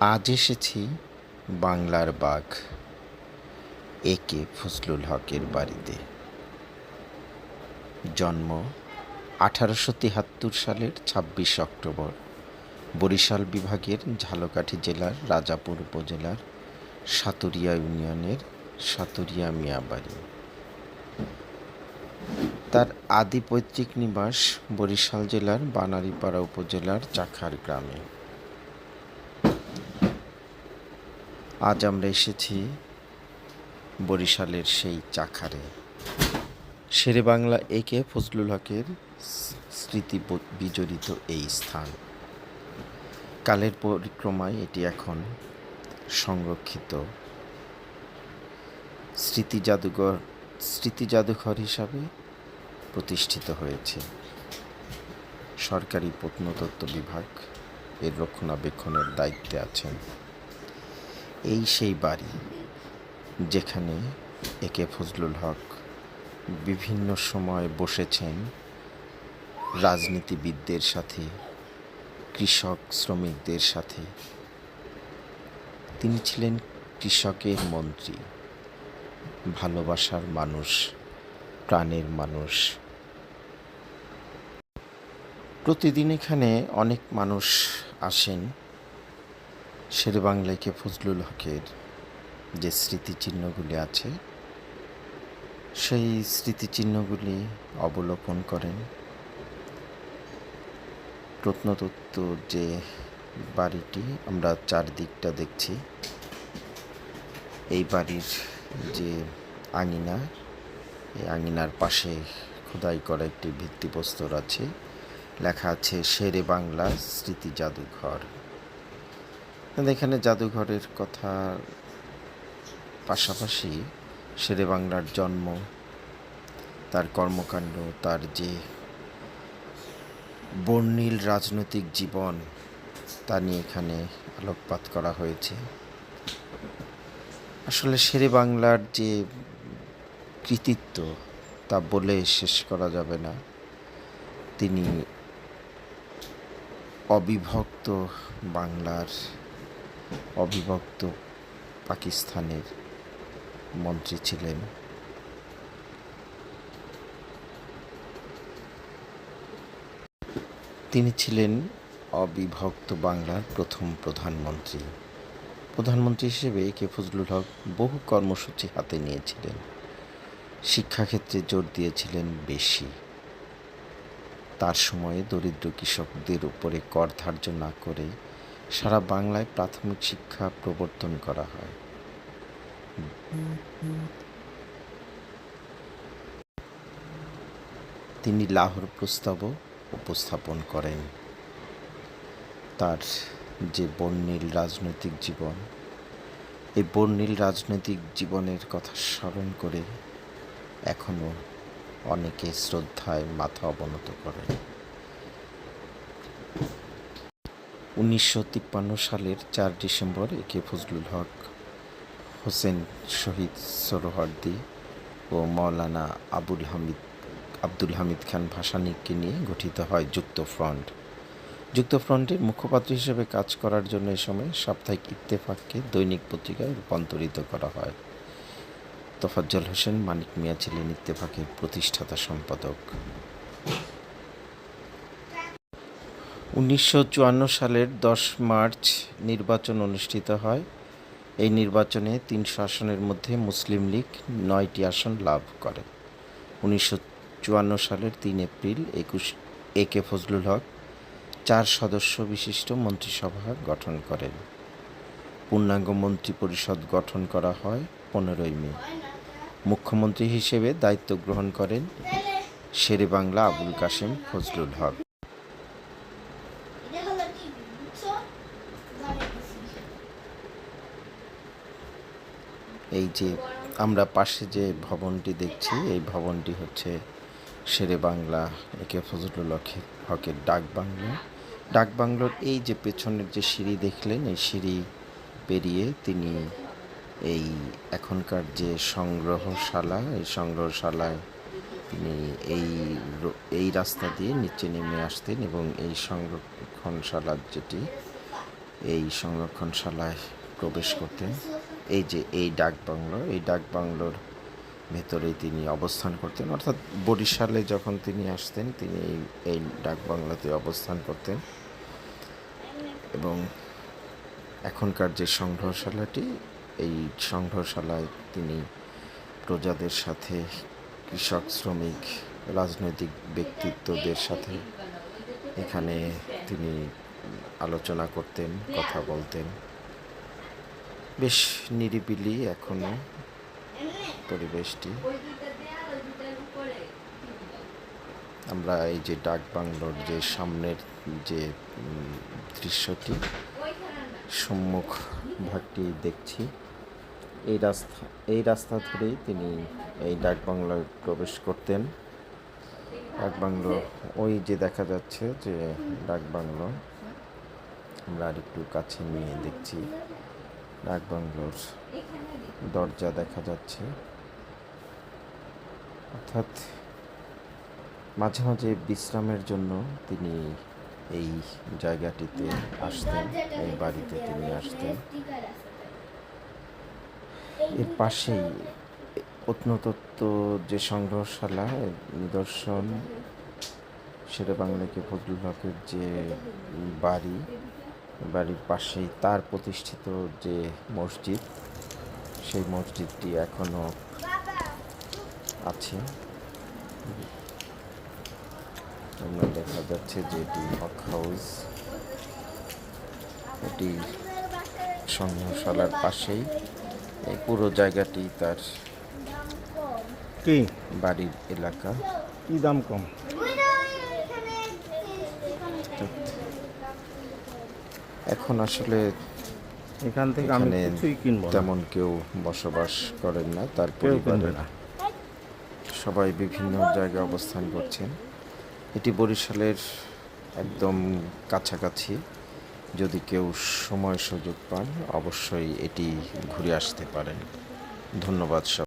আজ এসেছি বাংলার বাঘ এ কে ফজলুল হকের বাড়িতে। জন্ম আঠারোশো তিহাত্তর সালের ছাব্বিশ অক্টোবর, বরিশাল বিভাগের ঝালকাঠি জেলার রাজাপুর উপজেলার সাতুরিয়া ইউনিয়নের সাতুরিয়া মিয়াবাড়ি তার আদি পৈতৃক নিবাস বরিশাল জেলার বানারীপাড়া উপজেলার চাখার গ্রামে। আজ আমরা এসেছি বরিশালের সেই চাখারে। শেরে বাংলা একে ফজলুল হকের স্মৃতি বিজড়িত এই স্থান। কালের পরিক্রমায় এটি এখন সংরক্ষিত। স্মৃতি জাদুঘর স্মৃতি জাদুঘর হিসাবে প্রতিষ্ঠিত হয়েছে। সরকারি প্রত্নতত্ত্ব বিভাগ এর রক্ষণাবেক্ষণের দায়িত্বে আছেন এই সেই বাড়ি যেখানে একে ফজলুল হক বিভিন্ন সময় বসেছেন রাজনীতিবিদদের সাথে, কৃষক শ্রমিকদের সাথে। তিনি ছিলেন কৃষকের মন্ত্রী, ভালোবাসার মানুষ, প্রাণের মানুষ। প্রতিদিন এখানে অনেক মানুষ আসেন। শেরে বাংলাকে ফজলুল হকের যে স্মৃতিচিহ্নগুলি আছে, সেই স্মৃতিচিহ্নগুলি অবলোকন করেন। প্রত্নতত্ত্ব যে বাড়িটি আমরা চারদিকটা দেখছি, এই বাড়ির যে আঙিনা, এই আঙিনার পাশে খোদাই করা একটি ভিত্তিপ্রস্তর আছে। লেখা আছে শেরে বাংলা স্মৃতি জাদুঘর। এখানে জাদুঘরের কথা পাশাপাশি শেরে বাংলার জন্ম, তার কর্মকাণ্ড, তার যে বর্ণিল রাজনৈতিক জীবন, তা নিয়ে এখানে আলোকপাত করা হয়েছে। আসলে শেরে বাংলার যে কৃতিত্ব, তা বলে শেষ করা যাবে না। তিনি অবিভক্ত বাংলার অবিভক্ত পাকিস্তানের মন্ত্রী ছিলেন। তিনি ছিলেন অবিভক্ত বাংলার প্রথম প্রধানমন্ত্রী। প্রধানমন্ত্রী হিসেবে কে ফজলুল হক বহু কর্মসূচি হাতে নিয়েছিলেন। শিক্ষাক্ষেত্রে জোর দিয়েছিলেন বেশি। তার সময়ে দরিদ্র কৃষকদের উপরে কর ধার্য না করে সারা বাংলায় প্রাথমিক শিক্ষা প্রবর্তন করা হয়। তিনি লাহোর প্রস্তাবও উপস্থাপন করেন। তার যে বর্ণিল রাজনৈতিক জীবন, এই বর্ণিল রাজনৈতিক জীবনের কথা স্মরণ করে এখনও অনেকে শ্রদ্ধায় মাথা অবনত করেন। উনিশশো তিপ্পান্ন সালের চার ডিসেম্বর একে ফজলুল হক, হোসেন শহীদ সোহরাওয়ার্দী ও মাওলানা আবুল হামিদ, আব্দুল হামিদ খান ভাসানিকে নিয়ে গঠিত হয় যুক্ত ফ্রন্ট। যুক্ত ফ্রন্টের মুখপাত্র হিসেবে কাজ করার জন্য এ সময় সাপ্তাহিক ইত্তেফাককে দৈনিক পত্রিকায় রূপান্তরিত করা হয়। তোফাজ্জল হোসেন, মানিক মিয়া ছিলেন ইত্তেফাকের প্রতিষ্ঠাতা সম্পাদক। উনিশশো চুয়ান্ন সালের দশ মার্চ নির্বাচন অনুষ্ঠিত হয়। এই নির্বাচনে তিনশো আসনের মধ্যে মুসলিম লীগ নয়টি আসন লাভ করে। উনিশশো চুয়ান্ন সালের তিন এপ্রিল একুশ, এ কে ফজলুল হক চার সদস্য বিশিষ্ট মন্ত্রিসভা গঠন করেন। পূর্ণাঙ্গ মন্ত্রী পরিষদ গঠন করা হয় পনেরোই মে। মুখ্যমন্ত্রী হিসেবে দায়িত্ব গ্রহণ করেন শেরে বাংলা আবুল কাশেম ফজলুল হক। যে আমরা পাশে যে ভবনটি দেখছি, এই ভবনটি হচ্ছে শেরে বাংলা, একে ফজলুল হকের ডাক বাংলো। ডাক বাংলোর এই যে পেছনের যে সিঁড়ি দেখলেন, এই সিঁড়ি পেরিয়ে তিনি এই এখনকার যে সংগ্রহশালা, এই সংগ্রহশালায় তিনি এই এই রাস্তা দিয়ে নিচে নেমে আসতেন এবং এই সংরক্ষণশালার যেটি, এই সংরক্ষণশালায় প্রবেশ করতেন এই যে এই ডাক বাংলো, এই ডাক বাংলোর ভেতরেই তিনি অবস্থান করতেন। অর্থাৎ বরিশালে যখন তিনি আসতেন, তিনি এই এই ডাক বাংলাতে অবস্থান করতেন। এবং এখনকার যে সংগ্রহশালাটি, এই সংগ্রহশালায় তিনি প্রজাদের সাথে, কৃষক, শ্রমিক, রাজনৈতিক ব্যক্তিত্বদের সাথে এখানে তিনি আলোচনা করতেন, কথা বলতেন। বেশ নিরিবিলি এখনও পরিবেশটি। আমরা এই যে ডাক বাংলোর যে সামনের যে দৃশ্যটি, সম্মুখ ভাগটি দেখছি। এই রাস্তা এই রাস্তা ধরেই তিনি এই ডাক বাংলায় প্রবেশ করতেন। ডাক বাংলো, ওই যে দেখা যাচ্ছে যে ডাক বাংলো, আমরা আর একটু কাছে নিয়ে দেখছি। ডাক বাংলোর দরজা দেখা যাচ্ছে। অর্থাৎ মাঝে মাঝে বিশ্রামের জন্য তিনি এই জায়গাটিতে আসতেন, এই বাড়িতে তিনি আসতেন। এর পাশেই প্রত্নতত্ত্ব যে সংগ্রহশালা, নিদর্শন শেরে বাংলাকে ফজলুল হকের যে বাড়ি বাড়ির পাশেই তার প্রতিষ্ঠিত যে মসজিদ সেই মসজিদটি এখনও আছে। আমরা দেখা যাচ্ছে যে এটি হক হাউস। এটি সংগ্রহশালার পাশেই। এই পুরো জায়গাটি তার কি? বাড়ির এলাকা। কি দাম কম? এখন আসলে এখান থেকে আমি কিছুই কিনবো তেমন কেউ বসবাস করেন না তার কেউ না। সবাই বিভিন্ন জায়গায় অবস্থান করছেন। এটি বরিশালের একদম কাছাকাছি। যদি কেউ সময় সুযোগ পান অবশ্যই এটি ঘুরে আসতে পারেন। ধন্যবাদ সব